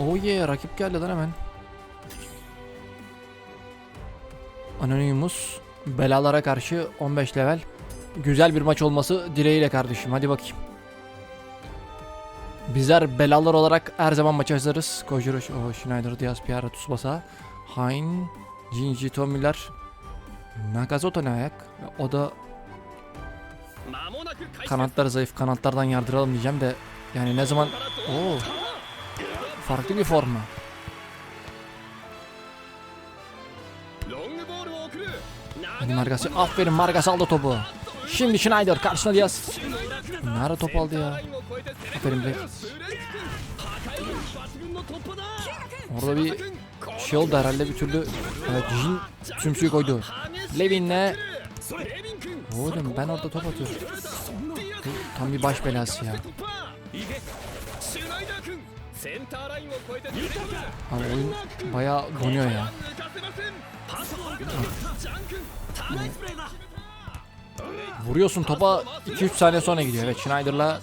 Oh yeah rakip geldi lan hemen. Anonymous belalara karşı 15 level. Güzel bir maç olması dileğiyle kardeşim. Hadi bakayım. Bizler belalar olarak her zaman maça hazırız. Kojiro, oh, Schneider, Diaz, Piara, Tsubasa, Hein, Jinji, Tomiler, Nagazoto ne ayak? O da kanatlar zayıf. Kanatlardan yardıralım diyeceğim de yani ne zaman... Oo, farklı bir forma. Hadi Margasi. Aferin Margas aldı topu. Şimdi Schneider karşısına Diaz. Nerede top aldı ya? Aferin Black. Orada bir şey oldu herhalde bir türlü evet, Jin sümsüğü koydu. Levin'le Oğlum ben orada top atıyorum. Tam bir baş belası ya. Abi oyun bayağı donuyor ya. Vuruyorsun topa 2-3 saniye sonra gidiyor. Evet Schneider'la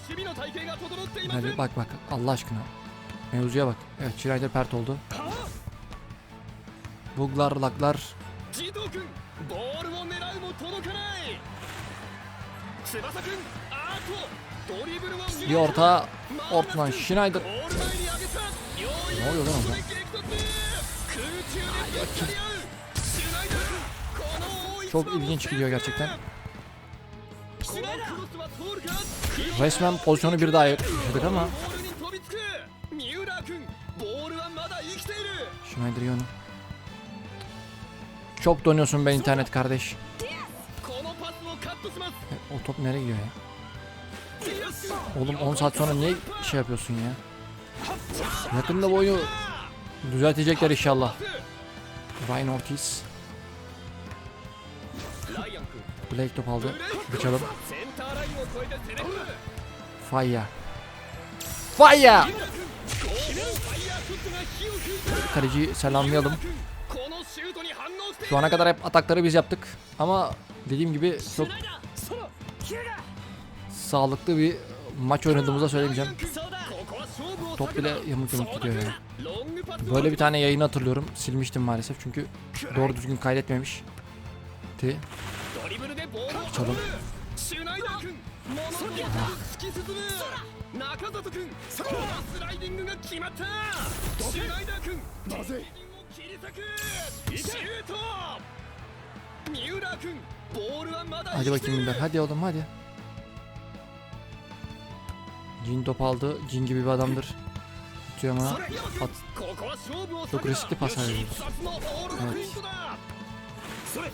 Hadi bak bak Allah aşkına. Mevzuya bak. Evet Schneider pert oldu. Buglar laklar bir orta Ortman Schneider. Ne oluyor lan orada? Çok ilginç gidiyor gerçekten. Resmen pozisyonu bir daha yaşadık ama. Schneider yonu. Çok donuyorsun be internet kardeş. E, o top nereye gidiyor ya? Oğlum 10 saat sonra niye şey yapıyorsun ya? Yakında bu oyunu düzeltecekler inşallah. Ryan Ortiz. Blake top aldı. Bıçalım. Fire. Fire! Kaleci selamlayalım. Şu ana kadar hep atakları biz yaptık. Ama dediğim gibi çok sağlıklı bir maç oynadığımızda söylemeyeceğim. Top bile yamuk yamuk gidiyor yani. Böyle bir tane yayın hatırlıyorum. Silmiştim maalesef çünkü doğru düzgün kaydetmemiş. Ti. Çalım. Hadi bakayım Minder. Hadi oğlum hadi. Gin top aldı. Gin gibi bir adamdır. Tutuyor ama at. Çok riskli pas veriyoruz. Evet.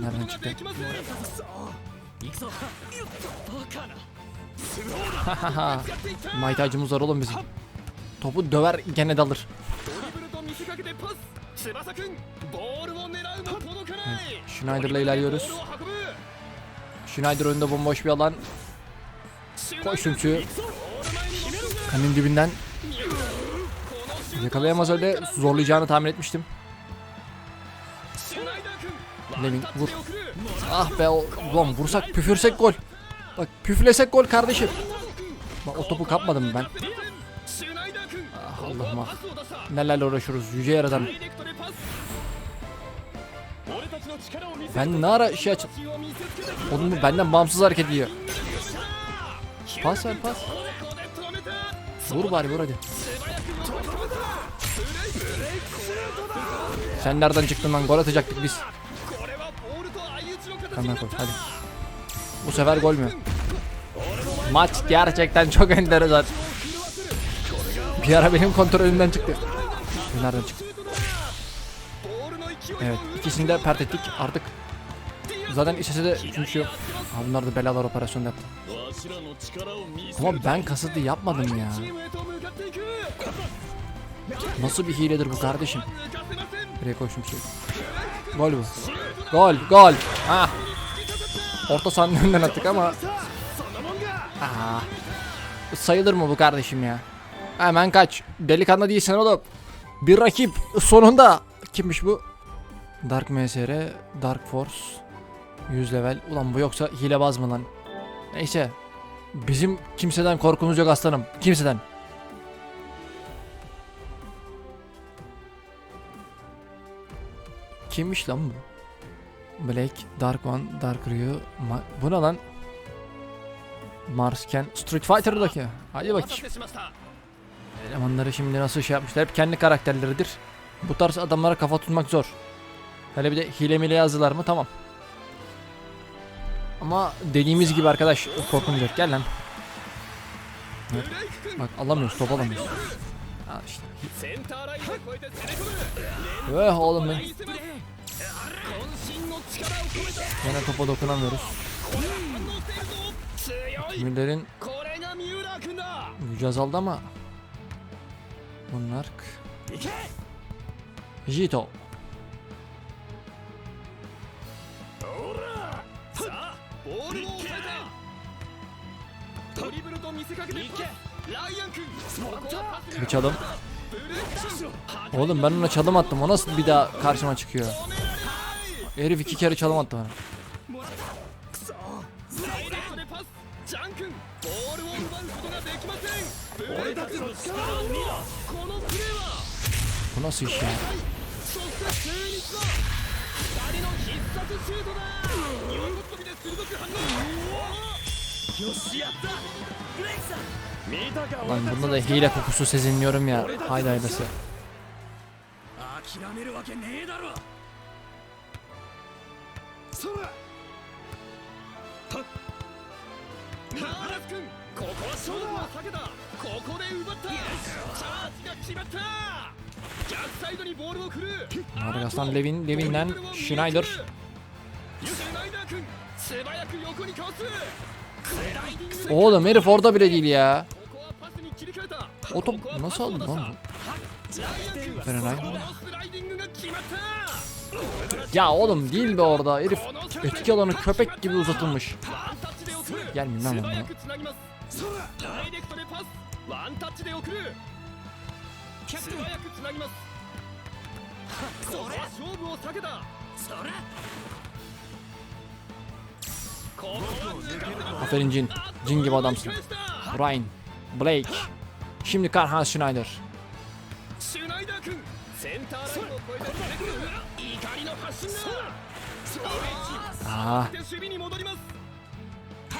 Nereden çıktı? Maytacımız var oğlum bizim. Topu döver gene dalır. Evet, Schneider'la ilerliyoruz. Schneider önünde bomboş bir alan. Koy sümçü. Kanın dibinden. Yakalayamaz öyle zorlayacağını tahmin etmiştim. Levin vur. Ah be o, ulan vursak püfürsek gol. Bak püflesek gol kardeşim. Bak o topu kapmadım ben. Ah Allah'ım ah. Nelerle uğraşıyoruz yüce yaradan. Ben ne ara şey açtım? Oğlum benden bağımsız hareket ediyor. Pas ver pas. Vur bari vur hadi. Sen nereden çıktın lan? Gol atacaktık biz. Hemen koy hadi. Bu sefer gol mü? Maç gerçekten çok enteresan. Bir ara benim kontrolümden çıktı. Nereden çıktı? Evet ikisini de pert ettik artık Zaten iç de çünkü ha, bunlar da belalar operasyonu yaptı. Ama ben kasıtlı yapmadım ya. Nasıl bir hiledir bu kardeşim? Buraya koşmuş. Gol bu. Gol, gol. Ha. Orta sahanın attık ama. Aa. Sayılır mı bu kardeşim ya? Hemen kaç. Delikanlı değilsin oğlum. Bir rakip sonunda kimmiş bu? Dark MSR, Dark Force. 100 level. Ulan bu yoksa hilebaz mı lan? Neyse. Bizim kimseden korkumuz yok aslanım. Kimseden. Kimmiş lan bu? Black, Dark One, Dark Ryu. Ma bu ne lan? Marsken, Street Fighter'daki. Hadi bakayım. Elemanları şimdi nasıl şey yapmışlar? Hep kendi karakterleridir. Bu tarz adamlara kafa tutmak zor. Hele bir de hile mile yazdılar mı tamam. Ama dediğimiz gibi arkadaş korkunacak gel lan. Evet. Bak alamıyoruz top alamıyoruz. Al işte. Öh oğlum ben. Yine topa dokunamıyoruz. Müller'in gücü azaldı ama bunlar Jito Tabii çalım. Oğlum ben ona çalım attım. O nasıl bir daha karşıma çıkıyor? Herif iki kere çalım attı bana. Bu nasıl iş ya? Lan bunda da hile kokusu sezinliyorum ya. Haydi haydası. Arkasından Levin, Levin'den Schneider. Oğlum herif orada bile değil ya. O top nasıl aldın lan bu? Ya oğlum değil be orada herif. Etki alanı köpek gibi uzatılmış. Gelmeyin lan bana. Aferin Cin. Cin gibi adamsın. Ryan. Blake. Şimdi Karhan Schneider. Aa.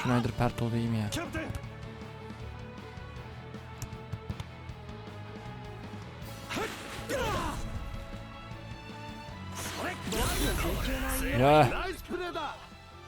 Schneider Pertol değil mi ya? Ya.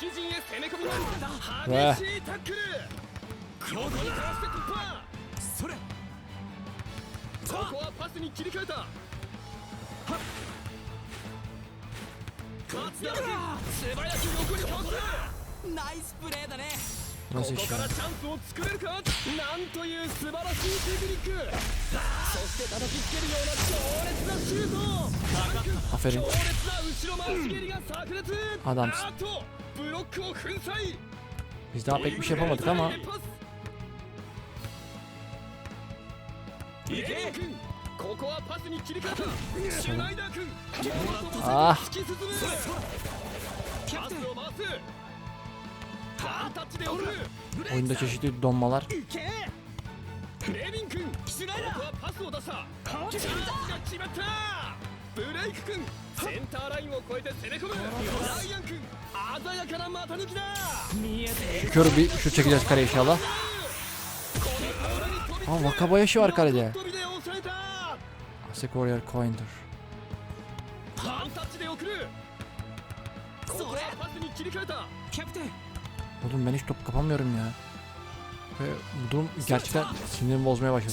敵陣へ攻め込むうわ激しいタックル横にかわして突破それここはパスに切り替えた松田君素早く横にかわすナイスプレーだねここからチャンスを作れるかなんという素晴らしいテクニックそして叩きつけるような強烈なシュート強烈な後ろ回し蹴りが炸裂クを粉砕 Biz daha pek bir şey yapamadık ama. Ah. Oyunda çeşitli donmalar. ブレイク君センターラインを越えて攻め込むライアン君鮮やかな股抜きだ Şu körü bir şu çekeceğiz kare inşallah. Aa Wakabayashi var kalede. Asek Warrior Coin'dur. Oğlum ben hiç top kapamıyorum ya. Ve bu durum gerçekten sinirimi bozmaya başladı.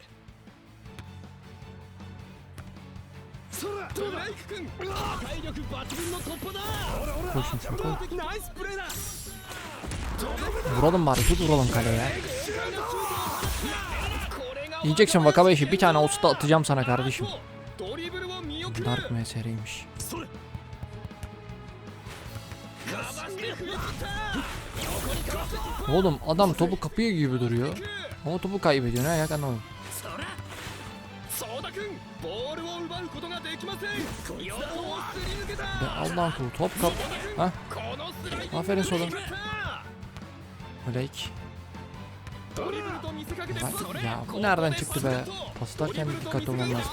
ライク君破壊力抜群の突破だ Koy şimdi şunu koy. ナイスプレーだ Vuralım bari tut vuralım kaleye. これが Yiyeceksin Vakabeşi bir tane olsa da atacağım sana kardeşim. ドリブルを見送る Dark MSR'ymiş. かばして振り切った Oğlum adam topu kapıyor gibi duruyor. Ama topu kaybediyor ne ayak anlamadım. Ya Allah kulu top kap. Ha? Aferin sola. Blake. Bak ya bu nereden çıktı be? Paslarken dikkatli olmam lazım.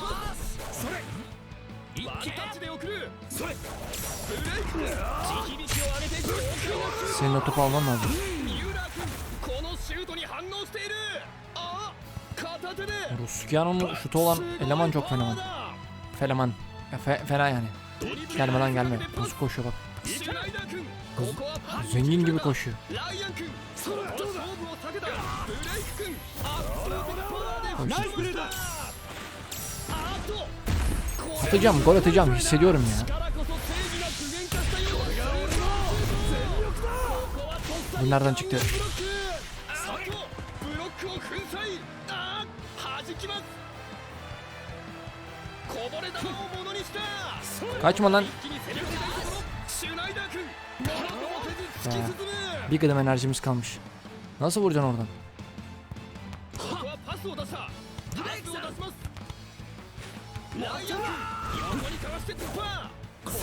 Senin o topu alman lazım. Ruskyan'ın şutu olan eleman çok fenomen. Fenomen. Ya fe fena yani. Gelme lan gelme. Nasıl koşuyor bak. Kız, zengin gibi koşuyor. Koşuyor. Atacağım, gol atacağım hissediyorum ya. Bunlardan çıktı. Kaçma lan. Ha. Bir kadem enerjimiz kalmış. Nasıl vuracaksın oradan?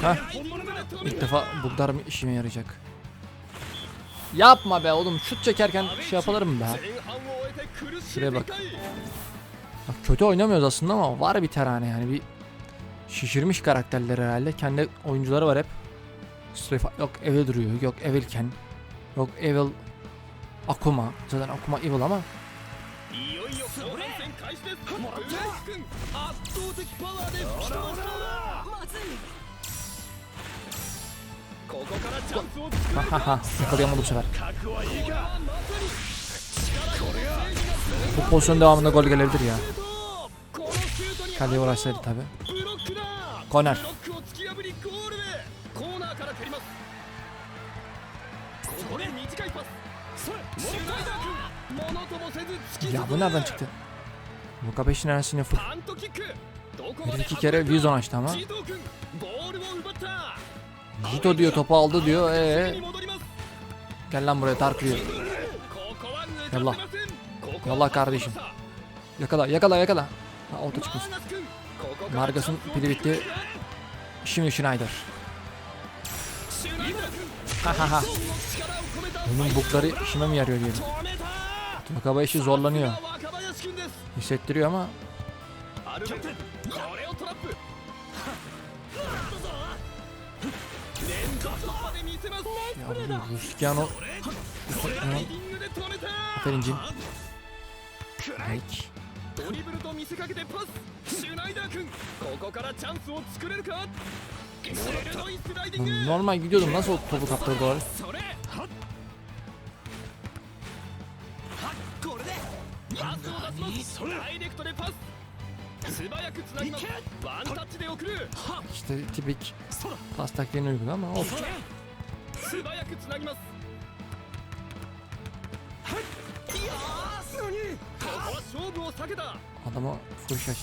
Heh. İlk defa bu bugdar işime yarayacak. Yapma be oğlum şut çekerken şey yaparım be. Şuraya bak. bak. Kötü oynamıyoruz aslında ama var bir terane yani bir şişirmiş karakterler herhalde. Kendi oyuncuları var hep. Sürekli yok Evil duruyor, yok Evil Ken, yok Evil Akuma. Zaten Akuma Evil ama. Hahaha yakalayamadı bu sefer. Bu pozisyon devamında gol gelebilir ya. Kaleye uğraşsaydı tabii. コーナー Ya bu nereden çıktı? Mukabe işin arasını fır. Bir iki kere vizyon açtı ama. Jito diyor topu aldı diyor. Ee. Gel lan buraya tarkıyor. Yallah. Yallah kardeşim. Yakala yakala yakala. Ha, orta çıkmış. Vargas'ın pili bitti. Şimdi Schneider. Hahaha. Bunun bukları işime mi yarıyor diyelim. Nakaba işi zorlanıyor. Hissettiriyor ama. Ya bu Ruskiano. Aferin Jin. Like. ドリブルと見せかけてパスシュナイダー君ここからチャンスを作れるか鋭いスライディング Normal gidiyordum nasıl o topu kaptırdı oraya? それこれで。パスを出しますダイレクトで。パス素早くつなぎますワンタッチで。送る İşte tipik pas taktiğini uygula ama olsun. 素早くつなぎますここは勝負を避けた Adama full şaş.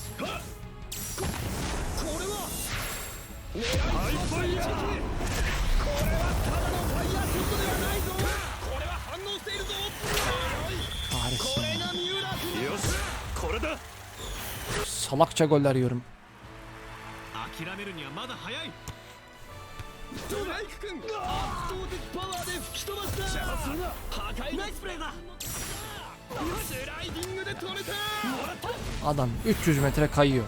Salakça goller yiyorum. Adam 300 metre kayıyor.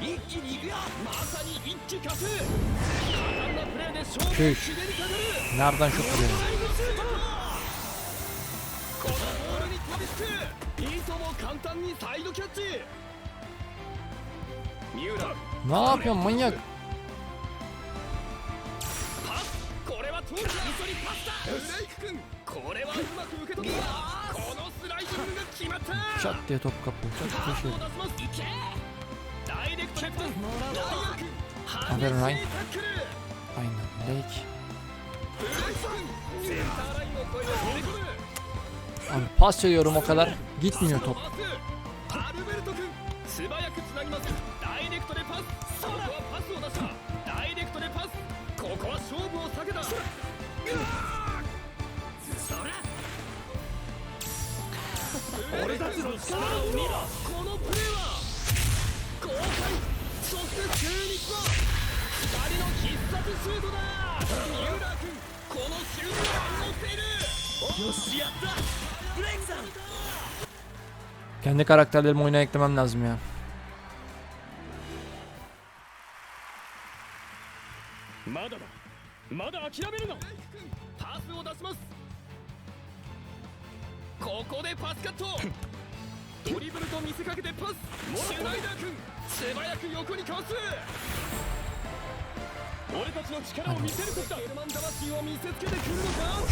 一気に行くよまさに一気かす果敢なプレーで勝負を決めるかかる Nereden şut vuruyor? このボールに飛びつくいとも簡単にサイドキャッチ三浦 Ne yapıyorsun manyak? パスこれは通り急にパスだブレイク君これはうまく受け取ったこのスライディングが決まった Çat diye top kapıyor. Çat diye şey. パスを出しますいけダイレクトヘッドダイアベルラインファイナルレイキあのパスチョイオルモカダルギッティのトップこれたちの力を見ろこの Kendi karakterlerimi oyuna eklemem lazım ya.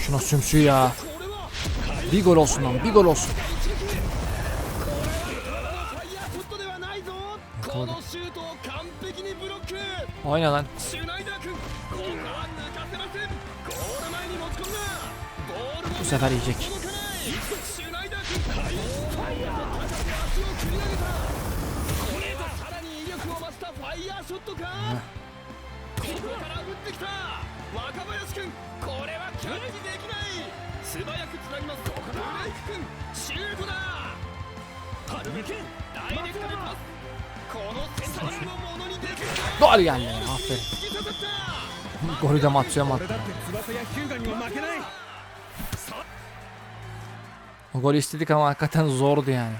Şuna sümsü ya. vigoroso, non vigoroso. Oi, não, não. こサファリージェキファイヤーショットか、うん、ここから打ってきた若林君これはキャッチできない。素早くつなぎます。ここだブレイク君シュートだ。パルメ君ダイレクトでパス。この選択をものにできる。Gol yani aferin. Golü de Matsu'ya mı attı? O golü istedik ama hakikaten zordu yani.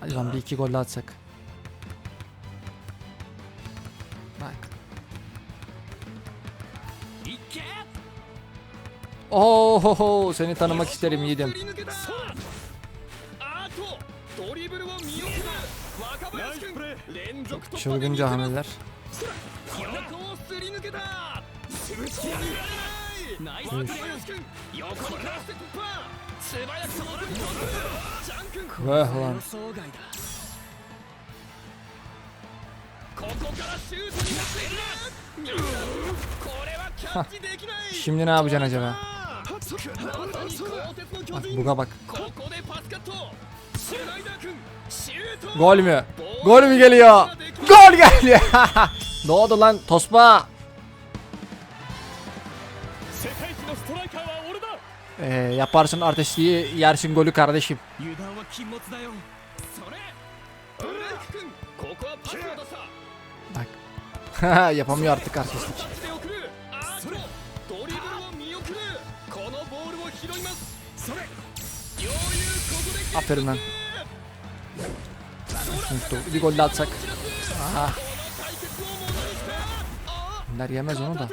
Hadi lan bir iki gol atsak. Oho seni tanımak isterim yiğidim. Çılgınca hamleler. Vah lan. Şimdi ne yapacaksın acaba? Bak buga bak. Gol mü? Gol mü geliyor? Gol geliyor. ne oldu lan Tospa? Ee, yaparsın artistliği yersin golü kardeşim. Bak. Yapamıyor artık artistlik. Ah, Aferin lan. Unuttum. Bir gol atsak. Aa. Ah. Bunlar yemez onu da.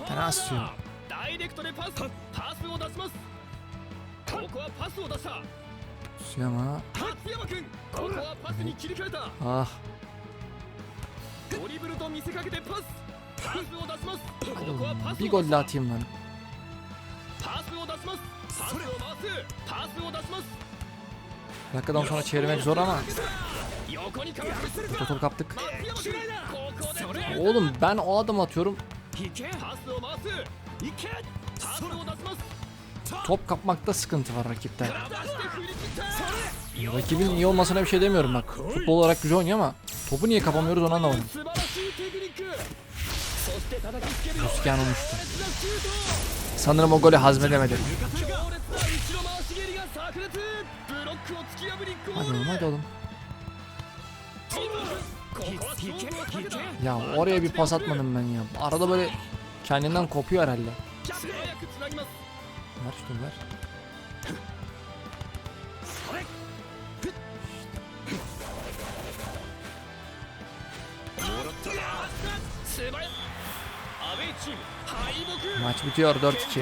Bir tane az tutuyor. Ah. Hadi oğlum, bir gol atayım lan. パスを出しますパスを回すパスを出します Dakikadan sonra çevirmek zor ama Topu kaptık Oğlum ben o adam atıyorum. Top kapmakta sıkıntı var rakipte. Rakibin iyi olmasına bir şey demiyorum bak. Futbol olarak güzel oynuyor ama Topu niye kapamıyoruz onu anlamadım. Rusken olmuştu. Sanırım o golü hazmedemedi. Hadi oğlum hadi oğlum. Ya oraya bir pas atmadım ben ya. Arada böyle kendinden kopuyor herhalde. Ver şunu ver. Maç bitiyor 4-2.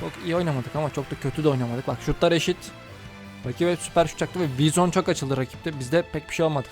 Çok iyi oynamadık ama çok da kötü de oynamadık. Bak şutlar eşit. Rakibe süper şut çaktı ve Bizon çok açıldı rakipte. Bizde pek bir şey olmadı.